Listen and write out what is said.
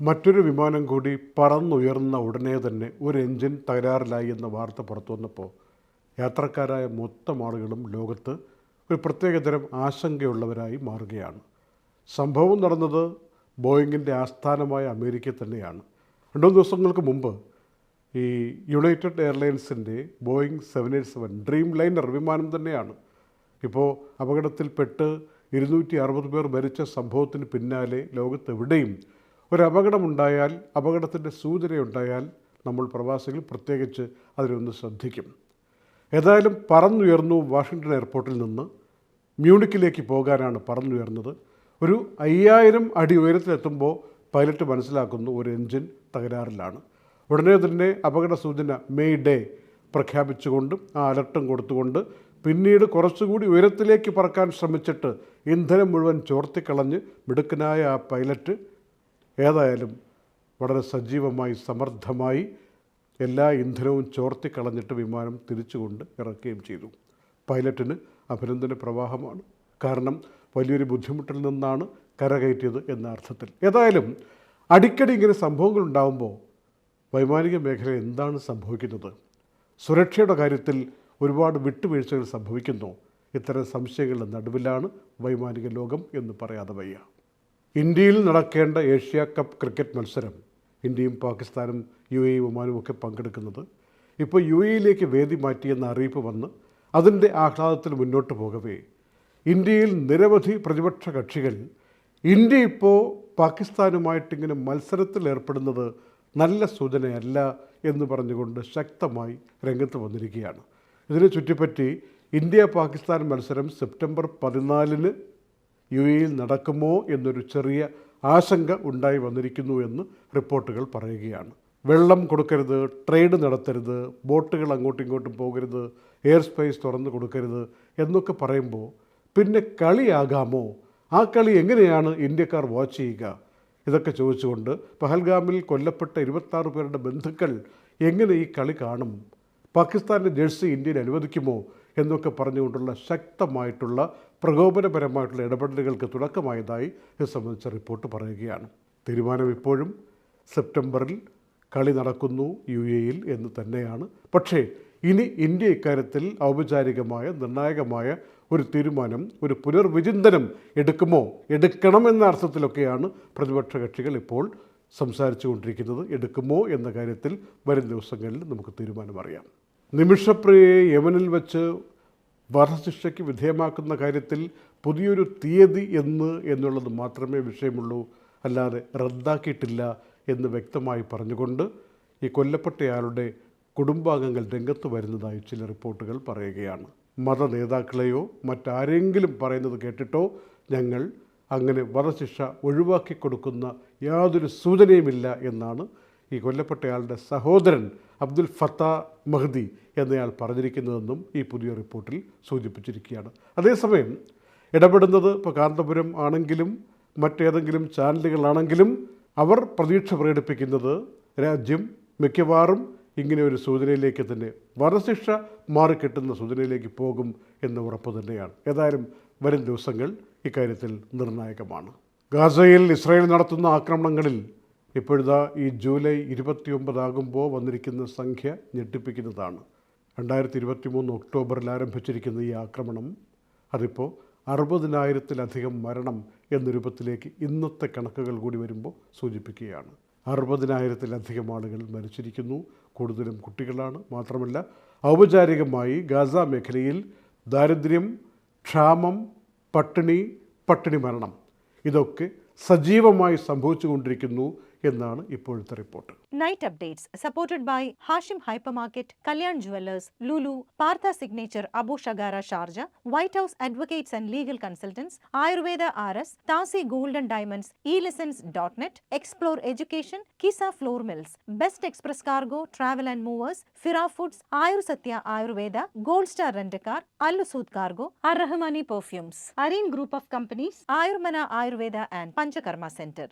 മറ്റൊരു വിമാനം കൂടി പറന്നുയർന്ന ഉടനെ തന്നെ ഒരു എഞ്ചിൻ തകരാറിലായി എന്ന വാർത്ത പുറത്തു വന്നപ്പോൾ യാത്രക്കാരായ മൊത്തം ആളുകളും ലോകത്ത് ഒരു പ്രത്യേകതരം ആശങ്കയുള്ളവരായി മാറുകയാണ്. സംഭവം നടന്നത് ബോയിങ്ങിന്റെ ആസ്ഥാനമായ അമേരിക്ക തന്നെയാണ്. രണ്ടു ദിവസങ്ങൾക്ക് മുമ്പ് ഈ United എയർലൈൻസിന്റെ Boeing seven eight seven Dreamliner വിമാനം തന്നെയാണ്. ഇപ്പോൾ അപകടത്തിൽപ്പെട്ട് ഇരുന്നൂറ്റി അറുപത് പേർ മരിച്ച സംഭവത്തിന് പിന്നാലെ ലോകത്തെവിടെയും ഒരു അപകടമുണ്ടായാൽ അപകടത്തിന്റെ സൂചനയുണ്ടായാൽ നമ്മൾ പ്രവാസികൾ പ്രത്യേകിച്ച് അതിനൊന്ന് ശ്രദ്ധിക്കും. ഏതായാലും പറന്നുയർന്നു വാഷിങ്ടൺ എയർപോർട്ടിൽ നിന്ന് മ്യൂണിക്കിലേക്ക് പോകാനാണ് പറന്നുയർന്നത്. ഒരു അയ്യായിരം അടി ഉയരത്തിലെത്തുമ്പോൾ പൈലറ്റ് മനസ്സിലാക്കുന്നു ഒരു എഞ്ചിൻ തകരാറിലാണ്. ഉടനെ തന്നെ അപകട സൂചന മെയ് ഡേ പ്രഖ്യാപിച്ചുകൊണ്ട് ആ അലർട്ടും കൊടുത്തുകൊണ്ട് പിന്നീട് കുറച്ചുകൂടി ഉയരത്തിലേക്ക് പറക്കാൻ ശ്രമിച്ചിട്ട് ഇന്ധനം മുഴുവൻ ചോർത്തിക്കളഞ്ഞ് മിടുക്കനായ ആ പൈലറ്റ് ഏതായാലും വളരെ സജീവമായി സമർത്ഥമായി എല്ലാ ഇന്ധനവും ചോർത്തിക്കളഞ്ഞിട്ട് വിമാനം തിരിച്ചുകൊണ്ട് ഇറക്കുകയും ചെയ്തു. പൈലറ്റിന് അഭിനന്ദന പ്രവാഹമാണ്. കാരണം വലിയൊരു ബുദ്ധിമുട്ടിൽ നിന്നാണ് കരകയറ്റിയത് എന്ന അർത്ഥത്തിൽ. ഏതായാലും അടിക്കടി ഇങ്ങനെ സംഭവങ്ങൾ ഉണ്ടാകുമ്പോൾ വൈമാനിക മേഖല എന്താണ് സംഭവിക്കുന്നത്? സുരക്ഷയുടെ കാര്യത്തിൽ ഒരുപാട് വിട്ടുവീഴ്ചകൾ സംഭവിക്കുന്നു. ഇത്തരം സംശയങ്ങളുടെ നടുവിലാണ് വൈമാനിക ലോകം എന്ന് പറയാതെ വയ്യ. ഇന്ത്യയിൽ നടക്കേണ്ട ഏഷ്യ കപ്പ് ക്രിക്കറ്റ് മത്സരം ഇന്ത്യയും പാകിസ്ഥാനും യു എ ഒമാനും ഒക്കെ പങ്കെടുക്കുന്നത് ഇപ്പോൾ യു എയിലേക്ക് വേദി മാറ്റിയെന്ന അറിയിപ്പ് വന്ന് അതിന്റെ ആഹ്ലാദത്തിൽ മുന്നോട്ട് പോകവേ. ഇന്ത്യയിൽ നിരവധി പ്രതിപക്ഷ കക്ഷികൾ ഇന്ത്യ ഇപ്പോൾ പാകിസ്ഥാനുമായിട്ടിങ്ങനെ മത്സരത്തിൽ ഏർപ്പെടുന്നത് നല്ല സൂചനയല്ല എന്ന് പറഞ്ഞുകൊണ്ട് ശക്തമായി രംഗത്ത് വന്നിരിക്കുകയാണ്. ഇതിനെ ചുറ്റിപ്പറ്റി ഇന്ത്യ പാകിസ്ഥാൻ മത്സരം സെപ്റ്റംബർ പതിനാലിന് യു എയിൽ നടക്കുമോ എന്നൊരു ചെറിയ ആശങ്ക ഉണ്ടായി വന്നിരിക്കുന്നു എന്ന് റിപ്പോർട്ടുകൾ പറയുകയാണ്. വെള്ളം കൊടുക്കരുത് ട്രേഡ് നടത്തരുത് ബോട്ടുകൾ അങ്ങോട്ടും ഇങ്ങോട്ടും പോകരുത് എയർ സ്പേസ് തുറന്നു കൊടുക്കരുത് എന്നൊക്കെ പറയുമ്പോൾ പിന്നെ കളിയാകാമോ? ആ കളി എങ്ങനെയാണ് ഇന്ത്യക്കാർ വാച്ച് ചെയ്യുക? ഇതൊക്കെ ചോദിച്ചുകൊണ്ട് പഹൽഗാമിൽ കൊല്ലപ്പെട്ട ഇരുപത്താറ് പേരുടെ ബന്ധുക്കൾ എങ്ങനെ ഈ കളി കാണും? പാകിസ്ഥാന്റെ ജേഴ്സി ഇന്ത്യയിൽ അനുവദിക്കുമോ എന്നൊക്കെ പറഞ്ഞുകൊണ്ടുള്ള ശക്തമായിട്ടുള്ള പ്രകോപനപരമായിട്ടുള്ള ഇടപെടലുകൾക്ക് തുടക്കമായതായി ഇത് സംബന്ധിച്ച റിപ്പോർട്ട് പറയുകയാണ്. തീരുമാനം ഇപ്പോഴും സെപ്റ്റംബറിൽ കളി നടക്കുന്നു യു എയിൽ എന്ന് തന്നെയാണ്. പക്ഷേ ഇനി ഇന്ത്യ ഇക്കാര്യത്തിൽ ഔപചാരികമായ നിർണായകമായ ഒരു തീരുമാനം ഒരു പുനർവിചിന്തനം എടുക്കുമോ? എടുക്കണം എന്ന അർത്ഥത്തിലൊക്കെയാണ് പ്രതിപക്ഷ കക്ഷികൾ ഇപ്പോൾ സംസാരിച്ചു കൊണ്ടിരിക്കുന്നത് എടുക്കുമോ എന്ന കാര്യത്തിൽ വരും ദിവസങ്ങളിൽ നമുക്ക് തീരുമാനമറിയാം. നിമിഷപ്രിയയെ യമനിൽ വെച്ച് വധശിക്ഷയ്ക്ക് വിധേയമാക്കുന്ന കാര്യത്തിൽ പുതിയൊരു തീയതി എന്ന് എന്നുള്ളത് മാത്രമേ വിഷയമുള്ളൂ അല്ലാതെ റദ്ദാക്കിയിട്ടില്ല എന്ന് വ്യക്തമായി പറഞ്ഞുകൊണ്ട് ഈ കൊല്ലപ്പെട്ടയാളുടെ കുടുംബാംഗങ്ങൾ രംഗത്ത് വരുന്നതായി ചില റിപ്പോർട്ടുകൾ പറയുകയാണ്. മത നേതാക്കളെയോ മറ്റാരെങ്കിലും പറയുന്നത് കേട്ടിട്ടോ ഞങ്ങൾ അങ്ങനെ വധശിക്ഷ ഒഴിവാക്കി കൊടുക്കുന്ന യാതൊരു സൂചനയുമില്ല എന്നാണ് ഈ കൊല്ലപ്പെട്ടയാളുടെ സഹോദരൻ അബ്ദുൽ ഫത്ത മഹ്ദി എന്നയാൾ പറഞ്ഞിരിക്കുന്നതെന്നും ഈ പുതിയ റിപ്പോർട്ടിൽ സൂചിപ്പിച്ചിരിക്കുകയാണ്. അതേസമയം ഇടപെടുന്നത് ഇപ്പോൾ കാന്തപുരം ആണെങ്കിലും മറ്റേതെങ്കിലും ചാനലുകളാണെങ്കിലും അവർ പ്രതീക്ഷ പ്രകടിപ്പിക്കുന്നത് രാജ്യം മിക്കവാറും ഇങ്ങനെ ഒരു സൂചനയിലേക്ക് തന്നെ വധശിക്ഷ മാറിക്കിട്ടുന്ന സൂചനയിലേക്ക് പോകും എന്ന ഉറപ്പ് തന്നെയാണ്. ഏതായാലും വരും ദിവസങ്ങൾ ഇക്കാര്യത്തിൽ നിർണായകമാണ്. ഗാസയിൽ ഇസ്രായേൽ നടത്തുന്ന ആക്രമണങ്ങളിൽ ഇപ്പോഴിതാ ഈ ജൂലൈ ഇരുപത്തിയൊമ്പതാകുമ്പോൾ വന്നിരിക്കുന്ന സംഖ്യ ഞെട്ടിപ്പിക്കുന്നതാണ്. രണ്ടായിരത്തി ഇരുപത്തി മൂന്ന് ഒക്ടോബറിൽ ആരംഭിച്ചിരിക്കുന്ന ഈ ആക്രമണം അതിപ്പോൾ അറുപതിനായിരത്തിലധികം മരണം എന്ന രൂപത്തിലേക്ക് ഇന്നത്തെ കണക്കുകൾ കൂടി വരുമ്പോൾ സൂചിപ്പിക്കുകയാണ്. അറുപതിനായിരത്തിലധികം ആളുകൾ മരിച്ചിരിക്കുന്നു കൂടുതലും കുട്ടികളാണ്. മാത്രമല്ല ഔപചാരികമായി ഗാസ മേഖലയിൽ ദാരിദ്ര്യം ക്ഷാമം പട്ടിണി പട്ടിണി മരണം ഇതൊക്കെ സജീവമായി സംഭവിച്ചുകൊണ്ടിരിക്കുന്നു എന്നാണ് ഇപ്പോഴത്തെ report. Night updates supported by Hashim hypermarket Kalyan jewellers Lulu Partha signature Abu Shagara Sharjah white house advocates and legal consultants Ayurveda R S താസി golden diamonds E lessons dot net explore education Qissa flour mills best express cargo travel and movers ഫിറാ foods Ayur Satya Ayurveda gold star rent a car അല്ലുസൂദ് cargo അർഹമാനി perfumes Areen group of companies Ayurmana Ayurveda and panchakarma centre